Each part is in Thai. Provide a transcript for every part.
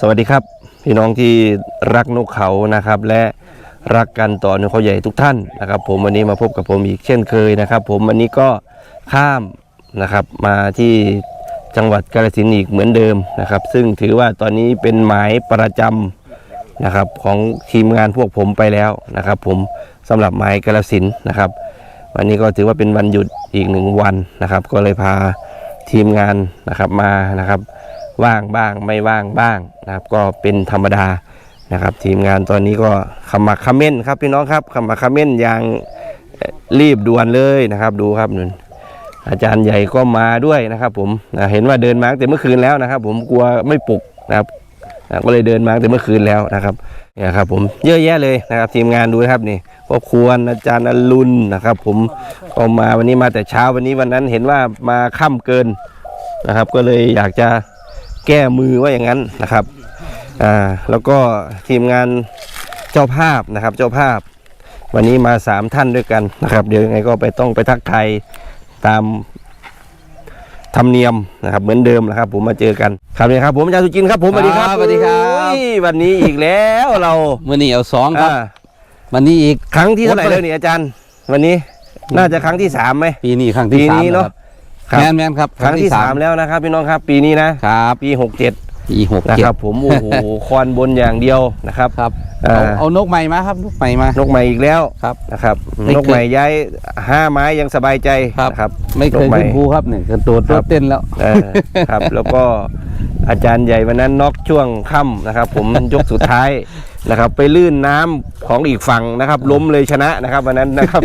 สวัสดีครับ พี่น้องที่รักนกเขานะครับ และรักกันต่อนกเขาใหญ่ทุกท่านนะครับ ผมวันนี้มาพบกับผมอีกเช่นเคยนะครับ ผมวันนี้ก็ข้ามนะครับมาที่จังหวัดกาฬสินธุ์อีกเหมือนเดิมนะครับ ซึ่งถือว่าตอนนี้เป็นหมายประจำนะครับของทีมงานพวกผมไปแล้วนะครับ ผมสำหรับหมายกาฬสินธุ์นะครับ วันนี้ก็ถือว่าเป็นวันหยุดอีกหนึ่งวันนะครับ ก็เลยพาทีมงานนะครับมานะครับ ว่างบ้างไม่ว่างบ้างนะครับ ก็เป็นธรรมดานะครับ ทีมงานตอนนี้ก็ขมักขม้นครับพี่น้องครับขมักขม้นอย่างรีบด่วนเลยนะครับ ดูครับนุ่นอาจารย์ใหญ่ก็มาด้วยนะครับ ผมนะเห็นว่าเดินมาตั้งแต่เมื่อคืนแล้วนะครับ ผมกลัวไม่ปลุกนะครับก็เลยเดินมาตั้งแต่เมื่อคืนแล้วนะครับเนี่ยครับ ผมเยอะแยะเลยนะครับ ทีมงานดูนะครับนี่พ่อควรอาจารย์อรุณนะครับ ผมก็มาวันนี้มาแต่เช้าวันนี้วันนั้นเห็นว่ามาค่ำเกินนะครับ ก็เลยอยากจะ แก้มือว่าอย่างนั้นนะครับอ่าแล้วก็ทีมงานเจ้าภาพนะครับ เจ้าภาพ วันนี้มาสามท่านด้วยกันนะครับ เดี๋ยวยังไงก็ไปต้องไปทักทายตามธรรมเนียมนะครับ เหมือนเดิมนะครับ ผมมาเจอกันครับเนี่ยครับ ผมอาจารย์สุจินต์ครับ ผมสวัสดีครับครับสวัสดีครับ โอ้ยวันนี้อีกแล้วเรามื่อนี้เอาสองครับ อ่าวันนี้อีก ครั้งที่เท่าไหร่แล้วนี่อาจารย์ วันนี้น่าจะครั้งที่สามไหม ปีนี้ครั้งที่ปีสามนี้แล้วเนาะ ครับ แมนแมนครับครั้งที่สามแล้วนะครับพี่น้องครับปีนี้นะครับปีหกเจ็ดปีหกนะเจ็ดครับ ผมโอ้โหคอนบนอย่างเดียวนะครับครับอ่าเอาเอานกใหม่มาครับนกใหม่มานกใหม่อีกแล้วครับนะครับไม่นกเคยใหม่ย้ายห้าไม้ยังสบายใจครับนะครับไม่เคยนกใหม่ขึ้นภูครับเนี่ยกระโดดครรับถเต้นแล้วเออครับ แล้วก็อาจารย์ใหญ่วันนั้นน็อกช่วงค่ำนะครับ ผมยกสุดท้าย นะครับไปลื่นน้ำของอีกฝั่งนะครับล้มเลยชนะนะครับวันนั้นนะครับ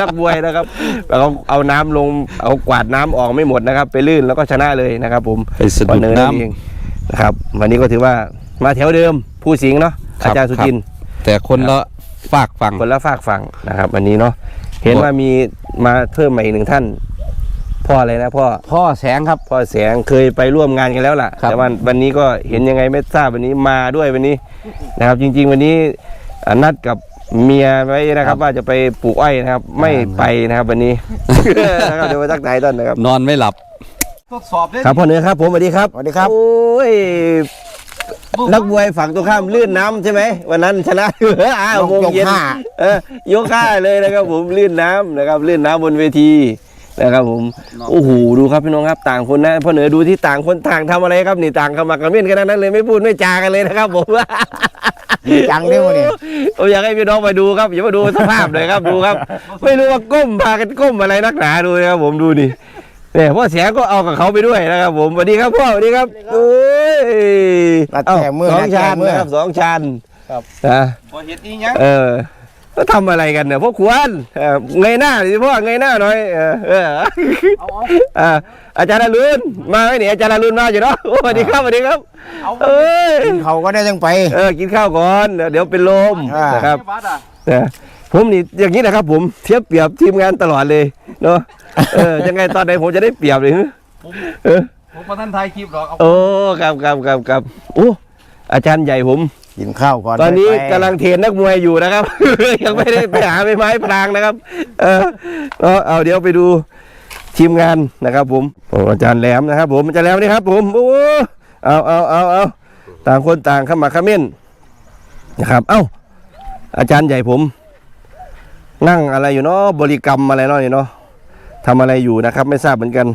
นักบวยนะครับแล้วก็เอาน้ำลงเอากวาดน้ำออกไม่หมดนะครับ ไปลื่นแล้วก็ชนะเลยนะครับ ผมไปสะดุดวันเนินน้ำเองนะครับ วันนี้ก็ถือว่ามาแถวเดิมผู้สิงห์เนาะครัอาบจารย์สุจินทร์แต่คนละฝากฝั่งคนละฝากฝั่งนะครับวันนี้เนาะเห็นครับว่ามีมาเพิ่มมาอีกหนึ่งท่านพ่ออะไรนะพ่อพ่อแสงครับพ่อแสงเคยไปร่วมงานกันแล้วล่ะครับแต่วันวันนี้ก็เห็นยังไงไม่ทราบวันนี้มาด้วยวันนี้ นะครับจริง ๆ วันนี้อ่านัดกับเมียไว้นะครับ ว่าจะไปปลูกอ้อยนะครับ ไม่ไปนะครับวันนี้นะครับเดี๋ยวไปทักทายต้นนะครับนอนไม่หลับครับพ่อเนื้อครับผมสวัสดีครับสวัสดีครับโอ้ยนักบวยฝั่งตรงข้ามลื่นน้ำใช่ไหมวันนั้นชนะอ้าวโมงเย็นยกห้าเออยกห้าเลยนะครับ ผมลื่นน้ำนะครับลื่นน้ำบนเวที นะครับผมโอ้โหดูครับพี่น้องครับต่างคนนะพ่อเหนือดูที่ต่างคนต่างทำอะไรครับนี่ต่างขมักเขม้นกันทั้งนั้นเลยไม่พูดไม่จากันเลยนะครับผมดีจังเด้อวะเนี่ยผมอยากให้พี่น้องมาดูครับอย่ามาดูสภาพเลยครับดูครับ ไม่รู้ว่าก้มพากันก้มอะไรนักหนาดูนะครับผมดูดิเนี่ยพ่อเสียก็เอากับเขาไปด้วยนะครับ ผมสวัสดีครับพ่อสวัสดีครับโอ้ยรัดแขมือสองรัดแขชันมือนะครับสองชันครับนะพอเห็ดอีหยังเออ ก็ทำอะไรกันเนี่ยพ่อควรเออเงยหน้าดิพ่อเงยหน้าหน่อยเออเอออ่าอาจารย์อรุณมาไหมเนี่ยอาจารย์อรุณมาอยู่เนาะโอ้สวัสดีครับสวัสดีครับเอ้ยกินเขาก็ได้ต้องไปเออกินข้าวก่อนเดี๋ยวเดี๋ยวเป็นลมอ่านนะครับนะผมนี่อย่างนี้นะครับ ผมเทียบเปรียบทีมงานตลอดเลยเนาะเออยังไงตอนไหนผมจะได้เปรียบเลยฮะเออผมมาท่านไทยคลิปหรอกโอ้ครับครับครับครับโอ้อาจารย์ใหญ่ผม กินข้าวก่อนตอนนี้ไปกำลังเทรนนักมวยอยู่นะครับ ยังไม่ได้ไปหาใบไม้พรางนะครับ เออเอาเอาเดี๋ยวไปดูทีมงานนะครับ ผมโอ้อาจารย์แหลมนะครับ ผมอาจารย์แหลมนี่ครับ ผมโอ้เอาเอาเอาเอาต่างคนต่างเข้ามาคอมเมนต์นะครับ เอ้าอาจารย์ใหญ่ผม นั่งอะไรอยู่เนาะบริกรรมอะไรเนาะนี่เนาะทำอะไรอยู่นะครับ ไม่ทราบเหมือนกัน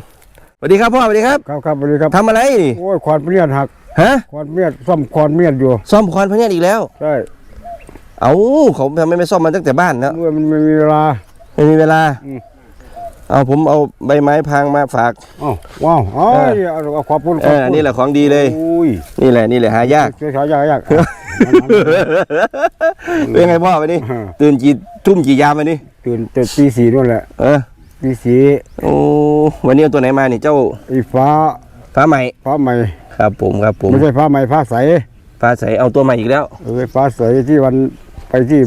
สวัสดีครับพ่อสวัสดีครับครับครับสวัสดีครับทำอะไรนี่โอ้ยขวานเมียดหัก ฮะขวานเมียดซ่อมขวานเมียดอยู่ ซ่อมคอนพะเนียดอีกแล้ว ใช่เอาเขาทำไมไม่ซ่อมมันตั้งแต่บ้านแล้วเมื่อมันไม่มีเวลา ไม่มีเวลาอืม เอาผมเอาใบไม้พางมาฝาก อ้าวว้าวอ้าวเออเอาเอาขอบคุณเออนี่แหละของดีเลย อุ้ยนี่แหละนี่แหละหายาก เสียสายยากยาก เป็นไงพ่อวันนี้อ่าตื่นกี่ทุ่มกี่ยามวันนี้ ตื่นตื่นตีสี่นู่นแหละเออตีสี่โอ้วันนี้เอาตัวไหนมานี่เจ้าไอ้ฟ้า ฟ้าใหม่ฟ้าใหม่ครับผมครับผมไม่ใช่ฟ้าใหม่ฟ้าใสฟ้าใสเอาตัวใหม่อีกแล้วเออฟ้าใสที่วันไปที่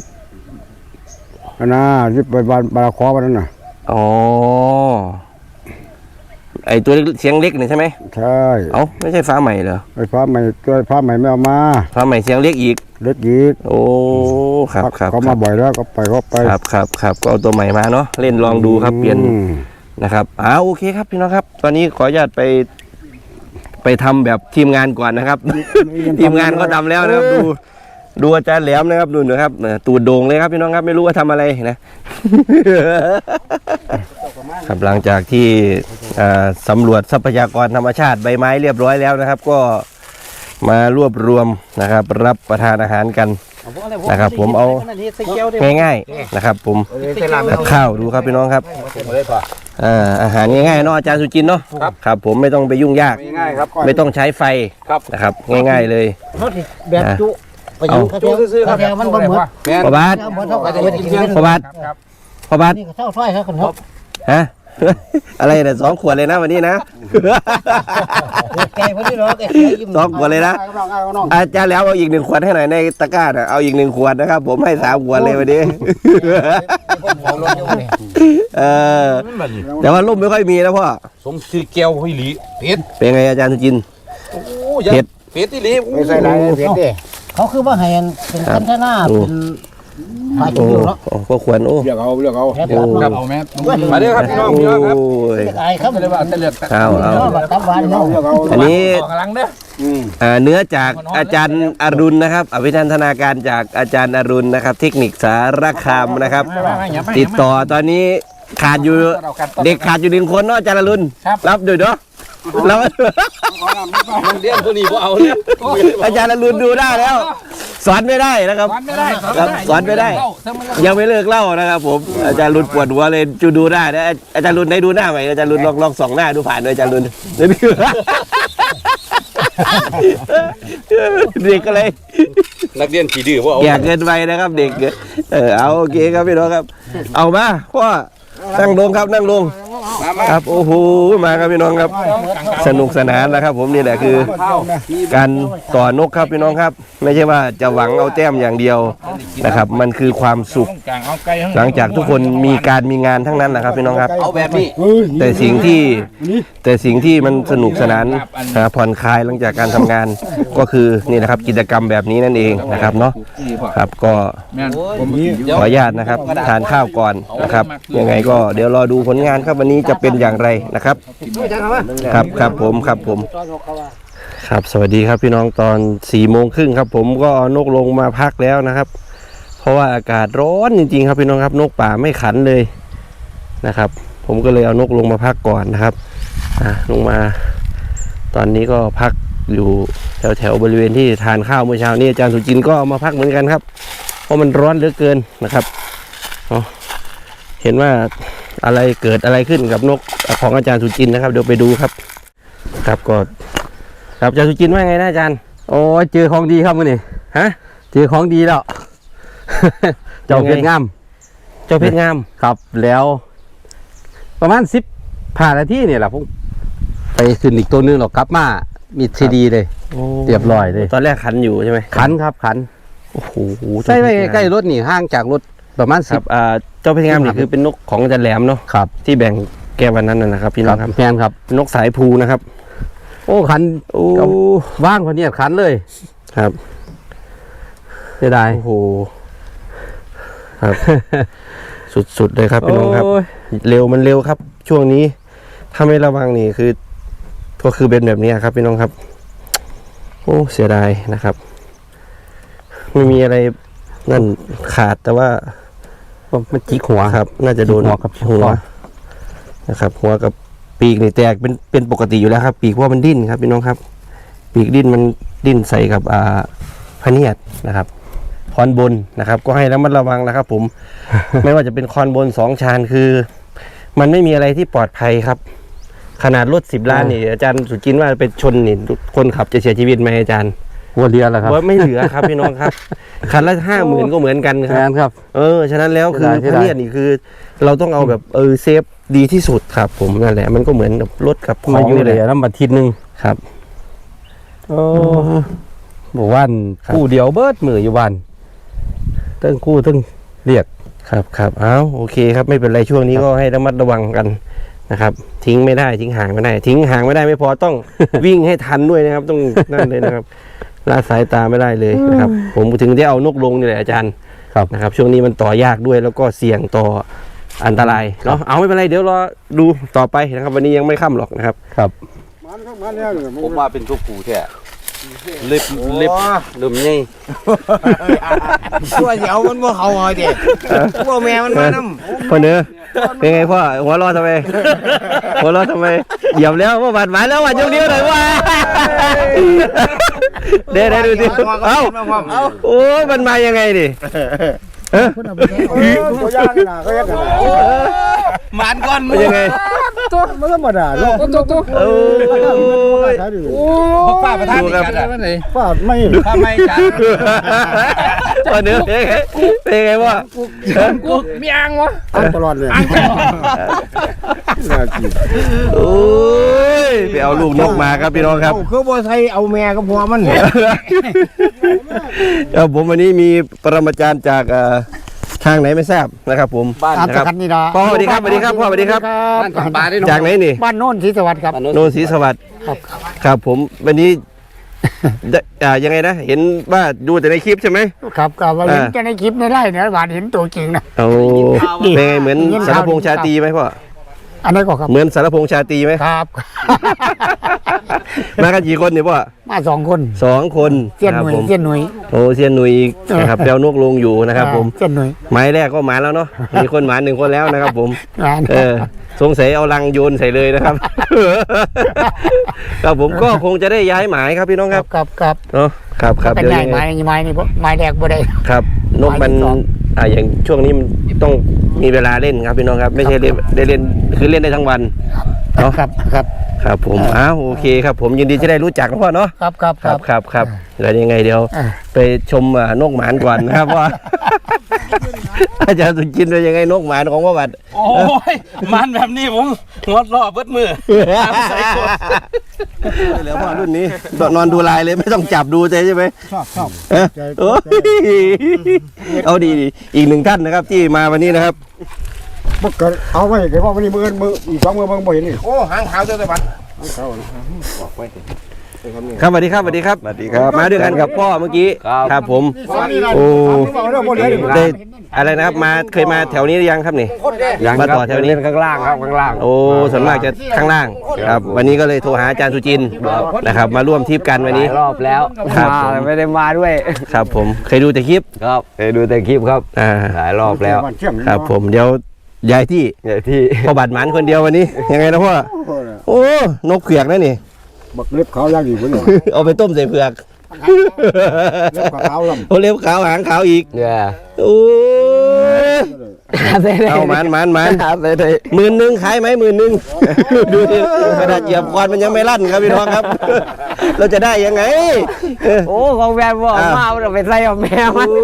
อันนะที่ไปบานบาราคอวันนั้นน่ะอ๋อไอตัวเล็กเสียงเล็กนี่ใช่ไหมใช่เอาไม่ใช่ฟ้าใหม่เหรอไอ้ฟ้าใหม่ตัวฟ้าใหม่ไม่เอามาฟ้าใหม่เสียงเล็กอีกเล็กอีกโอ้ครับครับเขาคมารับบ่อยแล้วก็ไปก็ไปครับครับครับก็เอาตัวใหม่มาเนาะเล่นลองดูครับเปลี่ยนอืมนะครับอ้าโอเคครับพี่น้องครับ ตอนนี้ขออนุญาตไป ไปทำแบบทีมงานก่อนนะครับ ทีมงานก็ทำแล้วนะครับ ดูดูอาจารย์แหลมนะครับดูนะครับเออตูดโด่งเลยครับพี่น้องครับไม่รู้ว่าทำอะไรนะ ครับหลังจากที่เอ่อสำรวจทรัพยากรธรรมชาติใบไม้เรียบร้อยแล้วนะครับ ก็มารวบรวมนะครับ รับประทานอาหารกัน นะครับ ผมเอาง่ายๆนะครับ ผมกับข้าวดูครับพี่น้องครับอ่าอาหารง่ายๆเนาะอาจารย์สุจินต์เนาะครับ ผมไม่ต้องไปยุ่งยากง่ายครับไม่ต้องใช้ไฟครับนะครับ ง่าย ๆเลยแบบจุไปอยู่ข้าวเทียมข้าวเทียมมันบ่หมดแม่นพอบาทข้าวหมดเท่ากับเฮ็ดกินเพียงพอบาทพอบาทนี่ก็เท่าซอยครับคุณครับฮะ อะไรเนี่ยสองขวดเลยนะวันนี้นะ แกพอดีหรอกแกยิ้มสองขวดเลยนะอาจารย์แล้วเอาอีกหนึ่งขวดให้หน่อยในตะกร้าน่ะเอาอีกหนึ่งขวดนะครับ ผมให้สามขวดเลยวันนี้เออ แต่ว่าร่มไม่ค่อยมีนะพ่อ สมชื่อแก้วห้อยหลีเป็ดเป็นไงอาจารย์สุจินต์โอ้ยเผ็ดเป็ดอีหลีไม่ใส่หลายเผ็ดเด้เขาคือว่าให้เป็นคันธนาเป็น ผาโอ้จิ้วเนาะโอ้ก็ควรโอ้ เลือกเอาเลือกเอาแค่โอ้ตับ เอาแม่มาเด้อครับพี่น้องโอ้พี่น้องครับยไอ้ครับเลยว่าจะเลือกเอาเอาเนาะบัดตับหวานเนาะเลือกเอาอันนี้กำลังเด้ออ่าเนื้อจากอาจารย์อรุณนะครับอภิทันทนาการจากอาจารย์อรุณนะครับ เทคนิคสารคามนะครับ ติดต่อตอนนี้ขาดอยู่เด็กขาดอยู่หนึ่งคนเนาะอาจารย์อรุณรับด้วยเนาะ รับมันเลี้ยงตัวนี้บ่เอาเนี่ยอาจารย์อรุณดูได้แล้ว สอนไม่ได้นะครับ สอนไม่ได้ครับสอนไม่ได้ ยังไม่เลิกเล่านะครับ ผม อาจารย์รุนปวดหัวเลยจูดูหน้านะอาจารย์รุนได้ดูหน้าไหมอาจารย์รุนลองลองส่องหน้าดูผ่านด้วยอาจารย์รุนเดี๋ยวพี่เด็กก็เลยนักเรียนขี้ดื้อบ่เอาแก่เกินไปนะครับ เด็ก เออเอาโอเคครับพี่น้องครับ เอามาพ่อนั่งลงครับนั่งลง ครับโอ้โหมาครับพี่น้องครับ สนุกสนานแล้วครับ ผมนี่แหละคือ การต่อนกครับพี่น้องครับ ไม่ใช่ว่าจะหวังเอาแต้มอย่างเดียวนะครับ มันคือความสุข หลังจากทุกคนมีการมีงานทั้งนั้นแหละครับพี่น้องครับ เอาแบบนี้แต่สิ่งที่แต่สิ่งที่มันสนุกสนานอ่าผ่อนคลายหลังจากการทำงาน ก็คือนี่นะครับกิจกรรมแบบนี้นั่นเองนะครับเนาะครับก็แม่นขออนุญาตนะครับ ทานข้าวก่อนนะครับยังไงก็เดี๋ยวรอดูผลงานครับวันนี้จะเป็นอย่างไรนะครับครับครับผมครับผม ครับสวัสดีครับพี่น้องตอนสี่โมงครึ่งครับ ผมก็เอานกลงมาพักแล้วนะครับ เพราะว่าอากาศร้อนจริงๆ ครับพี่น้องครับนกป่าไม่ขันเลยนะครับ ผมก็เลยเอานกลงมาพักก่อนนะครับลงมา ตอนนี้ก็พักอยู่แถวแถวๆบริเวณที่ทานข้าวเมื่อเช้านี้อาจารย์สุจินก็เอามาพักเหมือนกันครับ เพราะมันร้อนเหลือเกินนะครับเห็นว่า อะไรเกิดอะไรขึ้นกับนกของอาจารย์สุจินต์นะครับเดี๋ยวไปดูครับ ครับก็ครับอาจารย์สุจินต์ว่าไงนะอาจารย์โอ้ยเจอของดีครับมื่อนี้ฮะเจอของดีแล้วเจ้ายังไงเพชรงาม เจ้าเพชรงามครับแล้ว ประมาณสิบผ่านนาทีเนี่ยแหละผมไปขึ้นอีกตัวหนึงหรอกกลับมามีซีดีเลยเรียบร้อยเลย ตอนแรกขันอยู่ใช่ไหมขันครับขันโอ้โหใช่ไว้ใกล้ๆรถนี่ห่างจากรถประมาณคสิรับบอ่า เจ้าเพชรงามนี่คือเป็นนกของอาจารย์แหลมเนาะครับที่แบ่งแกวันนั้นนะนะครับพี่คน้อรังครับแมนครับนกสายภูนะครับ โอ้ขันโอ้ว่างคนเนี้ขันเลย ครับเสียดายโอ้โหครับสุดๆเลยครับพี่น้องครับโอ้ยเร็วมันเร็วครับ ช่วงนี้ถ้าไม่ระวังนี่คือ ก็คือเป็นแบบนี้ครับพี่น้องครับ โอ้เสียดายนะครับ ไม่มีอะไรนั่นขาดแต่ว่า มันจิกหัวครับ น่าจะโดนหัวกับหัวหัวนะครับ หัวกับปีกนี่แตกเป็นเป็นปกติอยู่แล้วครับ ปีกเพราะว่ามันดิ้นครับพี่น้องครับ ปีกดิ้นมันดิ้นใส่กับอ่าพะเนียดนะครับคอนบนนะครับ ก็ให้ระมัดระวังนะครับ ผม ไม่ว่าจะเป็นคอนบนสองชานคือ มันไม่มีอะไรที่ปลอดภัยครับ ขนาดรถสิบล้านนี่อาจารย์สุจินต์ว่าไปชนนี่คนขับจะเสียชีวิตไหมอาจารย์ หัวเรือแล้วครับว่าไม่เหลือครับพี่น้องครับ คันละห้าหมื่นก็เหมือนกันคแมรับ นครับ เออ ฉะนั้นแล้วคือเสีพยดายเนียดนี่คือ เราต้องเอาแบบเออเซฟดีที่สุดครับ ผมนั่นแหละ มันก็เหมือนกับรถกับขมาองอยู่นี่เลแหยละน้ำบัตรทิศหนึ่งครับ โอ้บอกว่าครับ คู่เดียวเบิดมืออยู่วันตั้งคู่ตั้งเรียก ครับครับเอาโอเคครับไม่เป็นไรช่วงนี้ก็ให้ระมัดระวังกันนะครับ ทิ้งไม่ได้ทิ้งห่างไม่ได้ ทิ้งห่างไม่ได้ไม่พอต้อง วิ่งให้ทันด้วยนะครับ ต้องนั่นเลยนะครับ ลาสายตาไม่ได้เลยนะครับ ผมถึงได้เอานกลงนี่แหละอาจารย์ครับนะครับ ช่วงนี้มันต่อยากด้วยแล้วก็เสี่ยงต่ออันตรายเนาะเอาไม่เป็นไรเดี๋ยวรอดูต่อไปนะครับ วันนี้ยังไม่ค่ำหรอกนะครับครับผมว่าเป็นทุกผู้แท้เล็บเล็บเริ่มใหญ่ตัวเดียวมันบ่เข้าเอาดิตัวแม่มันมานำพ่อเนื้อเป็นไงพ่อหัวเรอทำไมหัวเรอทำไมเหยียบแล้วว่าบาดหมายแล้วว่ายกนิ้วหน่อยว่า เด้เด้ดูสิเอ้าโอ้ยมันมายังไงดิเออคนเอาไปใช้ตัวยากนะก็ยากนะหมานก่อนมันยังไง ตัวมันธรรมดาเนาะตัวตัวโอ้ยใช่ดิพวกป้าประธานดูนี่ครับกันอะฟาดไม่ทำไมจ้าพ่อเนื้อเป็นไงเป็นไงพ่อกูมีอังวะอังตลอดเลยน่ากินโอ้ยไปเอาลูกนกมาครับพี่น้องครับเอาคือบ่ใส่เอาแม่กับผัวมันเออผมวันนี้มีปรมาจารย์จากเอ่อ ทางไหนไม่ทราบนะครับ ผมบ้านอานะตครับกันนี่ดาพ่อสวัสดีครับสวัสดีครับพ่อสวัสดีครับ บ้านของปลาได้เนาะจากไหนนี่บ้านโน้นศรีสวัสดิ์ครับโนนศรีสวัสดิ์ครับผมวันนี้ ได้อ่ายังไงนะ เห็นว่าดูแต่ในคลิปใช่ไหม ครับก็ว่าเห็นอ่าแต่ในคลิปในไร่เนี่ยบาดเห็นตัวจริงนะเอาเป็นไงเหมือนสารพงษ์ชาตรีไหมพ่ออันนั้นก็ครับเหมือนสารพงษ์ชาตรีไหม ครับ มากันกี่คนเนี่ยพ่อมาสองคนสองคนเสี้ยนครัหบน่วยผมเสี้ยนหน่วยโอ้เซียนหนุ่ยอีกนะครับแปลวนกลงอยู่นะครับ ผมเสี้ยนหน่วยไม้แรกก็หมาแล้วเนาะมีคนหมาหนึ่งคนแล้วนะครับ ผมงานเออสงสัยเอาลังโยนใส่เลยนะครับครับผมก็คงจะได้ย้ายหมายครับพี่น้องคครัรับบครับครับเนาะครับครับเป็นเดี๋ยวไงยังไม้ไงไม้นี่บ่ไม้แดกบ่ได้ครับนกมันหมายที่สองอ่าอย่างช่วงนี้มันต้องมีเวลาเล่นครับพี่น้องครับ ไม่ใช่เล่นได้เล่นคือเล่นได้ทั้งวัน เนาะครับครับครับผมอ้าวโอเคครับผมยินดีจะได้รู้จักนะพ่อเนาะครับครับคครัรับบครับครับแล้วยังไงเดี๋ยวอ่าไปชมอ่านกหมานก่อนนะครับว่าอาจารย์สุจินเป็นยังไงนกหมานของพ่อบัตรโอ้ยมันแบบนี้ผมหัวรอเบิดมือเหลือพ่อรุ่นนี้นอนดูลายเลยไม่ต้องจับดูใจใช่ไหมชอบชอบเออโอ้ยเอาดีดีอีกหนึ่งท่านนะครับที่มาวันนี้นะครับ มันเกิดเอาไว้เดี๋ยวพอวันนี้มือมืออีกสองมือมึงบ่เห็นนี่โอ้หางขาวเจ้าตะบัดครับสวัสดีครับสวัสดีครับสวัสดีครับ มาด้วยกันกับพ่อเมื่อกี้ครับผมโอ้อาเรื่องบ่เหออีกได้อะไรนะครับมาเคยมาแถวนี้หรือยังครับนี่ยังมาต่อแถวนี้ข้างล่างครับข้างล่างโอ้ส่วนมากจะข้างล่างครับ วันนี้ก็เลยโทรหาอาจารย์สุจินนะครับ มาร่วมทริปกันวันนี้รอบแล้วครับมาไม่ได้มาด้วย ครับผมเคยดูแต่คลิปครับเคยดูแต่คลิปครับอ่าหลายรอบแล้วครับผมเดี๋ยว ย้ายที่อย่างที่พ่อบัตรหมันคนเดียววันนี้ ยังไงนะพ่อ โอ้นกเผือกนะนี่ บักเล็บขาวย่างอยู่บนนี่เอาไปต้มใส่เผือกเล็บขาวลำโอ้เล็บขาวหางขาวอีกเนี่ยโอ้ย เอามันมันมันหมื่นหนึ่งขายไหมหมื่นหนึ่งดูดิกระดาษเหยียบควันมันยังไม่ลั่นครับพี่น้องครับ เราจะได้ยังไงเออโอ้ของแฟนบอกมาเราไปใส่เอาแมวมันโอ้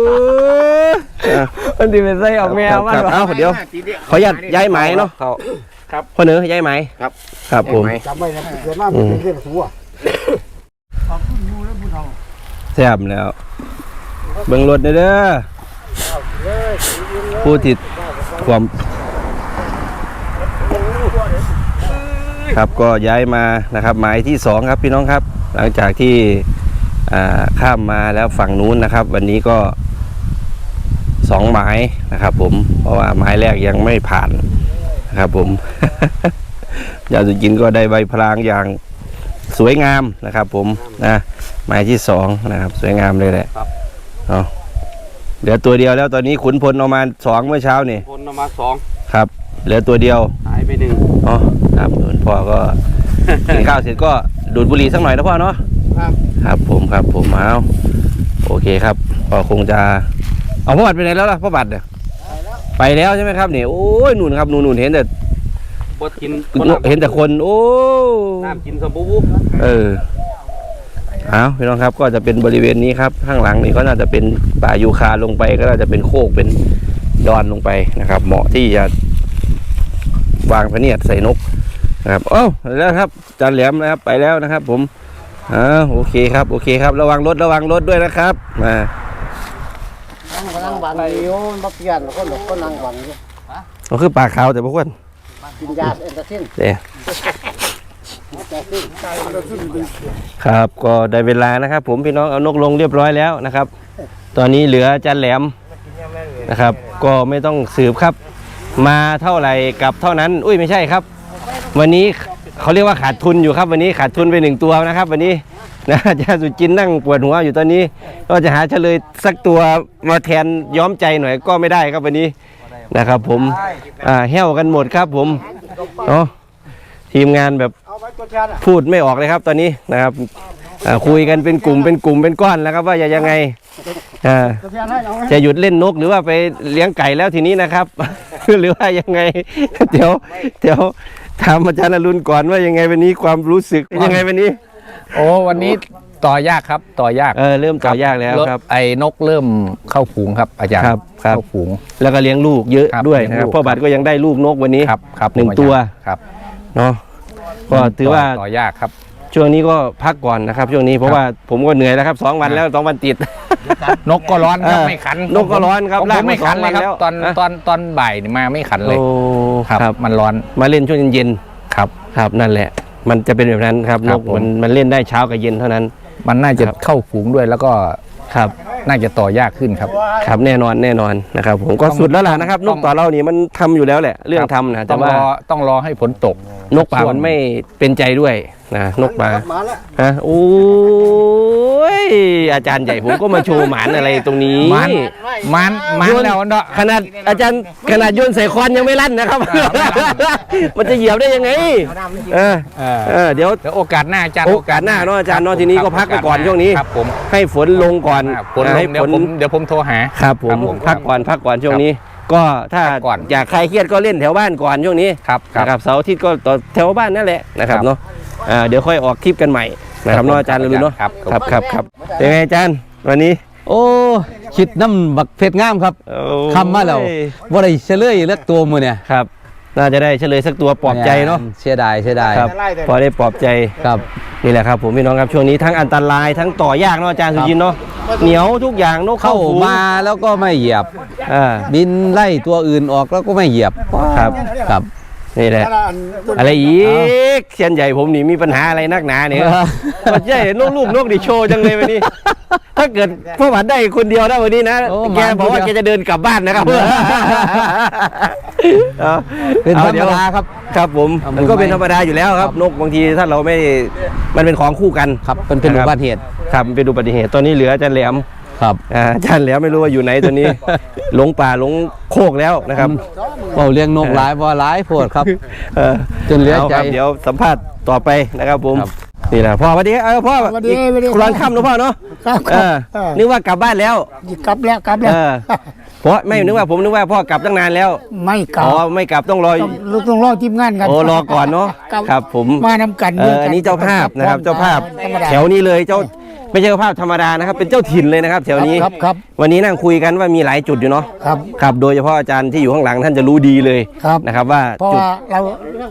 ยอะมันดีไปใส่เอาแมวมันครับเอาเดี๋ยวขออนุญาตย้ายไหมเนาะครับพ่อเหนือย้ายไหมครับ ครับผมจำไว้นะเกิดมาเป็นเรื่องสัวแซ่บแล้วเบิ่งรถเด้อเด้อ ผู้ติดความครับก็ย้ายมานะครับ หมายที่สองครับพี่น้องครับ หลังจากที่อ่าข้ามมาแล้วฝั่งนู้นนะครับ วันนี้ก็สองหมายนะครับ ผมเพราะว่าหมายแรกยังไม่ผ่านนะครับ ผมยาสุจินก็ได้ใบพลางอย่างสวยงามนะครับ ผมนะหมายที่สองนะครับ สวยงามเลยแหละเอา เหลือตัวเดียวแล้วตอนนี้ขุนพลเออกมาสองเมื่อเช้านี่คนเอามาสองครับ เหลือตัวเดียว หายไปหนึ่งอ๋อครับคุณพ่อก็ กินข้าวเสร็จก็ดูดบุหรี่สักหน่อยนะพ่อเนาะ ครับครับผมครับผมเอาโอเคครับก็คงจะเอาพ่อบัตรไปไหนแล้วล่ะพ่อบัตรเนี่ยไปแล้วใช่ไหมครับนี่โอ้ยนู่นครับนู่นนู่นเห็นแต่บดกินเห็นแต่คน โอ้น้ำกินสบู่เออ เอาพี่น้องครับก็จะเป็นบริเวณนี้ครับข้างหลังนี่ก็น่าจะเป็นป่ายูคาลงไป ก็น่าจะเป็นโคกเป็นดอนลงไปนะครับ เหมาะที่จะวางพะเนียดใส่นกนะครับเอ้าแล้วครับจานแหลมนะครับไปแล้วนะครับ ผมอ่าโอเคครับโอเคครับ ระวังรถระวังรถด้วยนะครับมานั่งบังอยู่บ่เปลี่ยนคนหลอกคนนั่งบังอยู่ก็คือป่าขาวแต่พวกคนกินยาเอนเตอร์เทนเด้ ครับก็ได้เวลานะครับ ผมพี่น้องเอานกลงเรียบร้อยแล้วนะครับ ตอนนี้เหลือจานแหลมนะครับ ก็ไม่ต้องสืบครับ มาเท่าไหร่กับเท่านั้น อุ้ยไม่ใช่ครับ วันนี้เขาเรียกว่าขาดทุนอยู่ครับ วันนี้ขาดทุนไปหนึ่งตัวนะครับ วันนี้นะอาจารย์สุจินนั่งปวดหัวอยู่ตอนนี้ ก็จะหาเฉลยสักตัวมาแทนย้อมใจหน่อยก็ไม่ได้ครับวันนี้นะครับ ผมอ่าแห้วกันหมดครับ ผมเนาะทีมงานแบบ พูดไม่ออกเลยครับตอนนี้นะครับอ่าคุยกันเป็นกลุ่มเป็นกลุ่มเป็นก้อนแล้วครับว่าจะยังไงอ่าจะหยุดเล่นนกหรือว่าไปเลี้ยงไก่แล้วทีนี้นะครับ หรือว่ายังไง เดี๋ยวเดี๋ยวถามอาจารย์อรุณก่อนว่ายังไงวันนี้ความรู้สึกเป็นยังไงวันนี้ โอ้วันนี้ต่อยากครับต่อยากเออเริ่มต่อยากแล้วครับไอ้นกเริ่มเข้าฝูงครับอาจารย์ครับครับเข้าฝูง แล้วก็เลี้ยงลูกเยอะครับด้วยนะครับเลี้ยงลูกพ่อบัตรก็ยังได้ลูกนกวันนี้ครับครับหนึ่งผมตัวครับเนาะ ก็ถือว่าต่อยากครับช่วงนี้ก็พักก่อนนะครับ ช่วงนี้เพราะว่าผมก็เหนื่อยแล้วครับสองวันแล้วสองวันติด นกก็ร้อนครับเออไม่ขัน นกก็ร้อนครับผมลากมาไม่ขันสองเลยครับวันแล้วตอนนะตอนตอนบ่ายนี่มาไม่ขันเลยโอ้ครับครับ มันร้อนมาเล่นช่วงเย็นครับๆครับนั่นแหละ มันจะเป็นแบบนั้นครับคนรับกผมมันมันเล่นได้เช้ากับเย็นเท่านั้น มันน่าจะครับเข้าฝูงด้วยแล้วก็ ครับ น่าจะต่อยากขึ้นครับ ครับแน่นอนแน่นอนนะครับ ผมก็ต้องสุดแล้วล่ะนะครับนต้อกงต่อเรานี่มันทำอยู่แล้วแหละ เรื่องครับทำนะต้แต่องว่ารอต้องรอให้ฝนตกนกป่ามันไม่เป็นใจด้วย นะนกป่ามาแล้วฮะโอ้ยอาจารย์ใหญ่ผมก็มาโชว์หมานอะไรตรงนี้มันมันมันโยนแล้วเนาะขนาดอาจารย์ขนาดโยนใส่ควันยังไม่ลั่นนะครับ มันจะเหยียบได้ยังไงเออเออเออเดี๋ยวเดี๋ยวโอกาสหน้าอาจารย์โอกาสหน้าเนอะอาจารย์เนอะคบทีนี้ก็ครับพักไปก่อนโาสหาช่วงนี้ครับผมให้ฝนลงก่อนอ่าฝนลให้งเดี๋ยวฝนผมเดี๋ยวผมโทรหาครับผมครับผมพักก่อนพักก่อนช่วงนี้ก็ถ้าพักก่อนอยากคลายเครียดก็เล่นแถวบ้านก่อนช่วงนี้ครับครับนะครับเสาร์อาทิตย์ก็ต่อแถวบ้านนั่นแหละนะครับครับเนาะ อ่าเดี๋ยวค่อยออกคลิปกันใหม่นะครับครับเนาะอาจารย์เลยเนาะครับครับครับครับเป็นไงอาจารย์วันนี้ โอ้คิดน้ำบักเพชรงามครับโอ้คำมาแล้วบ่ได้เฉลยเลือกตัวมือเนี่ยครับน่าจะได้เฉลยสักตัวปลอบใจเนาะเสียดายเสียดายครับพอได้ปลอบใจครับนี่แหละครับผมพี่น้องครับช่วงนี้ทั้งอันตรายทั้งต่อยากเนาะอาจารย์สุจินต์เนาะเหนียวทุกอย่างนกเข้าฝูงมาแล้วก็ไม่เหยียบอ่าบินไล่ตัวอื่นออกแล้วก็ไม่เหยียบครับครับ นี่แหละ อะไรอีกเชียนใหญ่ผมนี่มีปัญหาอะไรนักหนาเนี่ยมันใช่นกลูกนกดิโชว์จังเลยวันนี้ ถ้าเกิดพ่อหวันได้คนเดียวนะวันนี้นะโอ้แกมาบอกว่าคนแกเดียวจะเดินกลับบ้านนะครับอาเป็นธรอรมดี๋ยวดาครับ ครับผมเอามันก็มือเป็นไม้ธรรมดาอยู่แล้วครับ นกบางทีถ้าเราไม่ มันเป็นของคู่กัน ครับเป็นเป็นอุนะครับบัติเหตุ ครับมันเป็นอุบัติเหตุ ตอนนี้เหลืออาจารย์แหลม ครับอ่าอาจารย์แหลมไม่รู้ว่าอยู่ไหนตอนนี้ หลงป่าหลงโคกแล้วนะครับเว้าเลี้ยงนกหลายบ่หลายโพดครับ เออจนเหลือใจาครับเดี๋ยวสัมภาษณ์ต่อไปนะครับผมครับ นี่แหละพ่อสวัสดีเออพ่อสวัสดีอีกสวัสดีร้อนค่ำนะพ่อเนาะครับเออเออนึกว่ากลับบ้านแล้ว กลับแล้วกลับแล้วเออ เพราะไม่นึกว่าผมนึกว่าพ่อกลับตั้งนานแล้วไม่กลับอ๋อไม่กลับต้องรอ ต้องต้องรอทีมงานกันโอ้รอก่อนเนาะครับครับผม มานำกันเอออันนี้เจ้าภาพนะครับ เจ้าภาพธรรมดาแถวนี้เลยเจ้า ไม่ใช่เจ้าภาพธรรมดานะครับ เป็นเจ้าถิ่นเลยนะครับแถวนี้ครับครับวันนี้นั่งคุยกันว่ามีหลายจุดอยู่เนาะครับครับโดยเฉพาะอาจารย์ที่อยู่ข้างหลังท่านจะรู้ดีเลยครับ นะครับว่าเพราะจุด ว่าเรา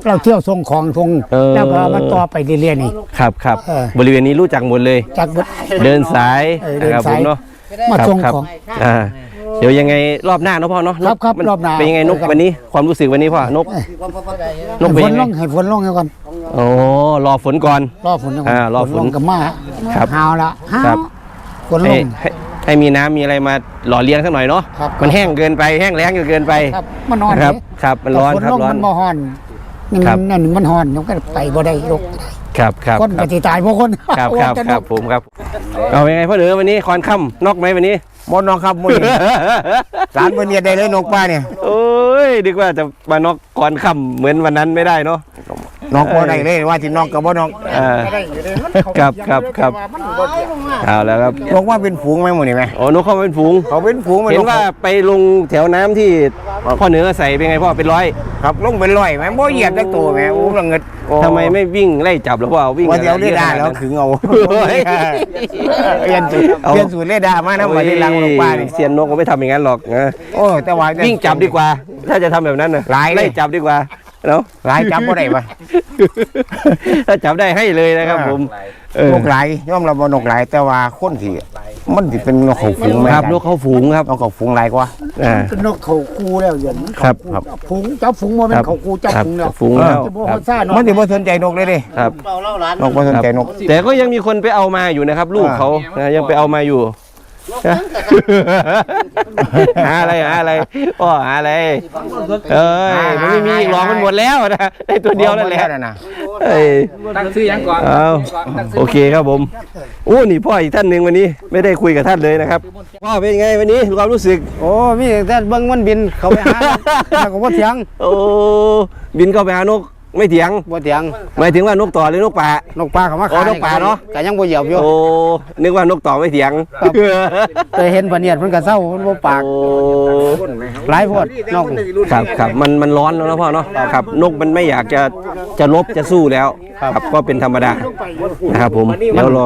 เราเที่ยวส่งของส่งเออ แล้วก็มันต่อไปเรื่อยๆนี่ ครับครับเออ บริเวณนี้รู้จักหมดเลย จากบทเดินสายเออเดินนะครับผสาย มเนาะ มาครับส่งครับของ อ่าเดี๋ยวยังไงรอบหน้าเนาะพ่อเนาะครับครับมันรอบหน้าเป็นยังไงนกเจอกันวันนี้ความรู้สึกวันนี้พ่อนกนกเป็นฝยันงไงลงให้ฝนลงให้ก่อน โอ้รอฝนก่อน รอฝนให้ก่อนอ่ารอฝนลงกับมาครับหาวละหาครัวบฝนลให้ง ให้ให้มีน้ำมีอะไรมาหล่อเลี้ยงสักหน่อยเนาะครับ มันแห้งเกินไปแห้งแล้งจนเกินไปครับมันนอนครับเด้ครับ มันร้อนแต่ครับฝลงร้อน มันบ่ฮ้อนนี่ครับ นั่นมันฮ้อนมันก็ไปบ่ได้ลูกครับครับคนคก็รับสิตายเพราะคนครับครับจะครับนกผมครับ เอาเป็นไงพ่อเหนือวันนี้คอนค่ำนอกไหมวันนี้หมดน้องครับมื้อนี้สารเพิ่นเรียนได้เลยนกป้าเนี่ย โอ้ยดีกว่าจะมานอกก่อนค่ำเหมือนวันนั้นไม่ได้เนาะ นอกบ่ได้เลยว่าสินอกก็บ่นอกอ่าครับครับครับ เอาแล้วครับนกว่าเป็นฝูงไหมมื้อนี้ไหมโอ้นกเข้ามาเป็นฝูง เขาเป็นฝูงไหมเห็นกว่าไปลงแถวน้ำที่พ่อเหนือใส่เป็นไงพ่อเป็นร้อยครับลงเป็นร้อยไหมบ่เหยียบจักตัวไหมโอ้ละเงิดโอ้ทำไมไม่วิ่งไล่จับหรือเปล่าวิ่งว่าเดี๋ยวเรดาร์แล้วขขึงเอาโอ้ยเปลี่ยนสูตรเอาเปลี่ยนสูตรเรดาร์มานะมาที่หลังนกป้านี่เซียนนกก็ไม่ทำอย่างนั้นหรอกนะโอ้แต่ว่าวิ่งจับดีกว่า ถ้าจะทำแบบนั้นนะหลายเลยไล่จับดีกว่า เนาะหลายจับบ่ได้ปะถ้าจับได้ให้เลยนะครับ ผมเออนกหลายยอมรับว่านกหลายแต่ว่าคนที่มันสิเป็นนกเขาฝูงไหมครับนกเขาฝูงครับนกเขาฝูงหลายกว่าอ่าเป็นนกเขาคูแล้วอย่างนั้นครับเขาคูฝูงจับฝูงมาเป็คนรับเขาคูจับครับฝูงแล้วฝูงแล้วจะบอกครับว่าซ่าเนาะมันสิบ่สนใจนกเลยเดิครับนกบ่สนใจนก แต่ก็ยังมีคนไปเอามาอยู่นะครับ ลูกอ่าเขานะยังไปเอามาอยู่นะ หาอะไรหาอะไรพ่อหาอะไร เอ้ยมันไม่มีอีกหรอกมันหมดแล้วนะได้ตัวเดียวนั่นแหละนะนะเอ้ยตั้งชื่อยังก่อนเอาโอเคครับผมโอ้นี่พ่ออีกท่านหนึ่งวันนี้ไม่ได้คุยกับท่านเลยนะครับพ่อเป็นไงวันนี้ความรู้สึก โอ้มีแต่เบิ่งมันบินเข้าไปหาแล้วก็บ่เถียงโอ้บินเข้าไปหานก ไม่เถียงบ่เถียงหมายถึงว่านกต่อหรือนกป่า นกปลาเข้ามาอ๋อนกปลาเนาะ ก็ยังบ่เหยียบอยู่โอ้นึกว่านกต่อไม่เถียงเคยเห็นพะเนียดมันก็เศร้ามันบ่ปากโอ้หลายโพดนกครับครับมันมันร้อนแล้วนะพ่อเนาะครับ นกมันไม่อยากจะจะลบจะสู้แล้ว ครับก็เป็นธรรมดานะครับผมเดี๋ยวรอ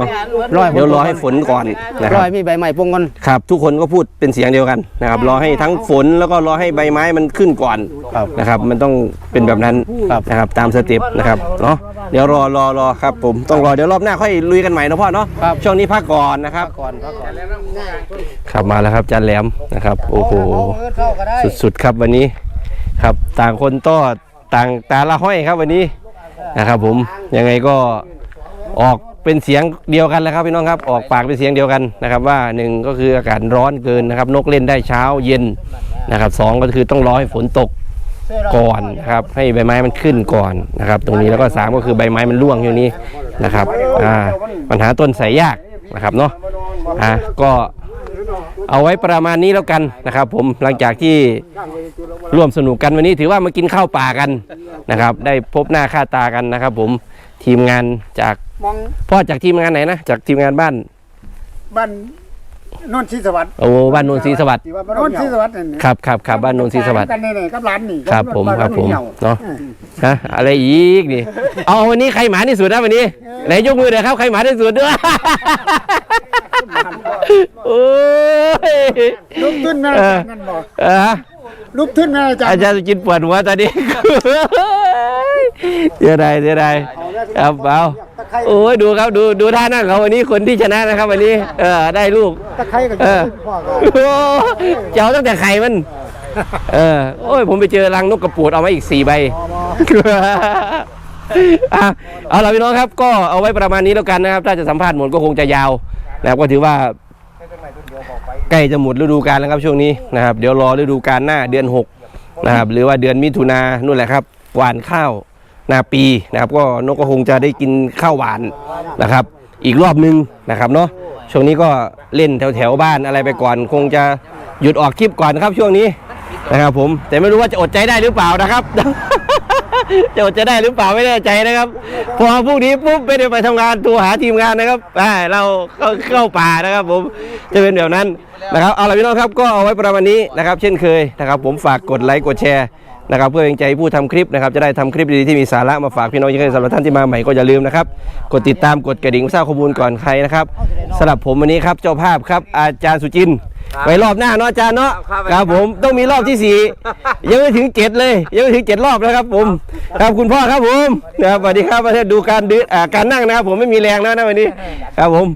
ร้อยเดี๋ยวรอให้ฝนก่อนนะคร้รัอบยมีใบไม้ปงก่อนครับ ทุกคนก็พูดเป็นเสียงเดียวกันนะครับรอให้ทั้งฝนแล้วก็รอให้ใบไม้มันขึ้นก่อนนะครับ มันต้องเป็นแบบนั้นนะครับตามสเต็ปนะครับเนาะเดี๋ยวรอรอรอครับผมต้องรอเดี๋ยวรอบหน้าค่อยลุยกันใหม่นะพ่อเนาะช่วงนี้พักก่อนนะครับก่อนพักก่อนครับมาแล้วครับจานแหลมนะครับ โอ้โหเข้าก็ได้สุดๆครับวันนี้ครับ ต่างคนต้อต่างตาละห้อยครับวันนี้นะครับ ผมยังไงก็ออกเป็นเสียงเดียวกันแล้วครับพี่น้องครับออกปากเป็นเสียงเดียวกันนะครับ ว่าหนึ่งก็คืออากาศร้อนเกินนะครับ นกเล่นได้เช้าเย็นนะครับสองก็คือต้องรอให้ฝนตก ก่อนนะครับให้ใบไม้มันขึ้นก่อนนะครับ ตรงนี้แล้วก็สามก็คือใบไม้มันร่วงอยู่นี้นะครับอ่าปัญหาต้นส่ยยากนะครับเนาะอ่าก็เอาไว้ประมาณนี้แล้วกันนะครับ ผมหลังจากที่ร่วมสนุกกันวันนี้ถือว่ามากินข้าวป่ากันนะครับ ได้พบหน้าค่าตากันนะครับ ผมทีมงานจากพ่อจากทีมงานไหนนะจากทีมงานบ้านบ้าน นนทศรีสวัสดิ์โอ้บ้านโนนศรีสวัสดิ์โนนทศรีสวัสดิ์นั่นครับครับครับบ้านโนนศรีสวัสดิ์กันนี่ๆกับร้านนี่ครับผมครับผมานเนาะฮะอะไรอีกนี่เอาวันนี้ใครหมาที่สุดนะวันนี้ไหนยกมือหน่อยครับใครหมาที่สุดด้วยโอ้ยลูกขึ้นแม่อาจารย์นั่นบอกเออลูกขึ้นแม่อาจารอาย์จารย์สุจินปวดหัวตอนนี้เสียดายเสียดายครับเอา โอ้ยดูครับดูดูท่านั่งเขาวันนี้คนที่ชนะนะครับ วันนี้เออได้ลูกตะไคร้กับเออพ่อก็โอ้เจ้าตั้งแต่ไข่มัน เออโอ้ยผมไปเจอรังนกกระปูดเอามาอีกสี่ใบ อะเอาล่ะพี่น้องครับ ก็เอาไว้ประมาณนี้แล้วกันนะครับ ถ้าจะสัมภาษณ์หมดก็คงจะยาวนะครับก็ถือว่าใกล้จะหมดฤดูกาลแล้วครับช่วงนี้นะครับ เดี๋ยวรอฤดูกาลหน้าเดือน 6 นะครับ หรือว่าเดือนมิถุนานู่นแหละครับหวานข้าว นาปีนะครับ ก็นกก็คงจะได้กินข้าวหวานนะครับ อีกรอบนึงนะครับเนาะช่วงนี้ก็เล่นแถวแถวๆบ้านอะไรไปก่อน คงจะหยุดออกคลิปก่อนครับช่วงนี้นะครับ ผมแต่ไม่รู้ว่าจะอดใจได้หรือเปล่านะครับจะอดใจได้หรือเปล่าไม่แน่ใจนะครับ พอพรุ่งนี้ปุ๊บไม่ได้ไปทำงานตัวหาทีมงานนะครับเราเข้าเข้าป่านะครับ ผมจะเป็นแบบนั้นนะครับเอาละพี่น้องครับก็เอาไว้ประมาณนี้นะครับ เช่นเคยนะครับ ผมฝากกดไลค์กดแชร์ นะครับเพื่อเป็นใจผู้ทำคลิปนะครับจะได้ทำคลิปดีๆที่มีสาระมาฝากพี่น้องยังไงสำหรับท่านที่มาใหม่ก็อย่าลืมนะครับกดติดตามกดกระดิ่งทราบข้อมูลก่อนใครนะครับสำหรับผมวันนี้ครับเจ้าภาพครับอาจารย์สุจินต์ไว้รอบหน้าเนาะอาจารย์เนาะครับผมต้องมีรอบที่สี่ยังไม่ถึงเจ็ดเลย ยังไม่ถึงเจ็ดรอบนะครับ ผมครับคุณพ่อครับผมนะครับสวัสดีครับประเทศดูการดือ่าการนั่งนะครับผมไม่มีแรงแล้วนะวันนี้ครับผม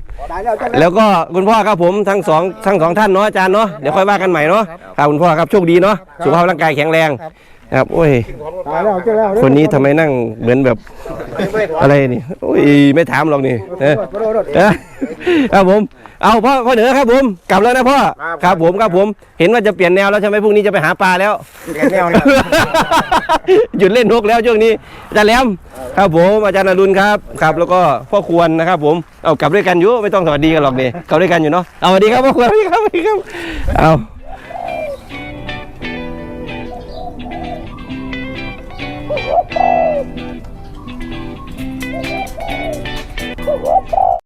แล้วก็คุณพ่อครับผมทั้งสองทั้งสองท่านเนาะอาจารย์เนาะเดี๋ยวค่อยว่ากันใหม่เนาะครับคุณพ่อครับโชคดีเนาะสุขภาพร่างกายแข็งแรงนะ ครับโอ้ยตายแล้วเจ้าแล้วคนนี้ทำไมนั่งเหมือนแบบอะไรนี่โอ้ยไม่ถามหรอกนี่เออเออครับผม เอาพ่อพ่อเหนือครับผมกลับแล้วนะพ่อครับผมครับผม เห็นว่าจะเปลี่ยนแนวแล้วใช่ไหมพรุ่งนี้จะไปหาปลาแล้วเปลี่ยนแนวแล้วหยุดเล่นนกแล้วช่วงนี้อาจารย์แหลมครับผมอาจารย์อรุณครับครับ แล้วก็พ่อควรนะครับ ผมเอากลับด้วยกันอยู่ไม่ต้องสวัสดีกันหรอกนี่กลับด้วยกันอยู่เนาะเอาสวัสดีครับพ่อควรสวัสดีครับสวัสดีครับเอา Oh,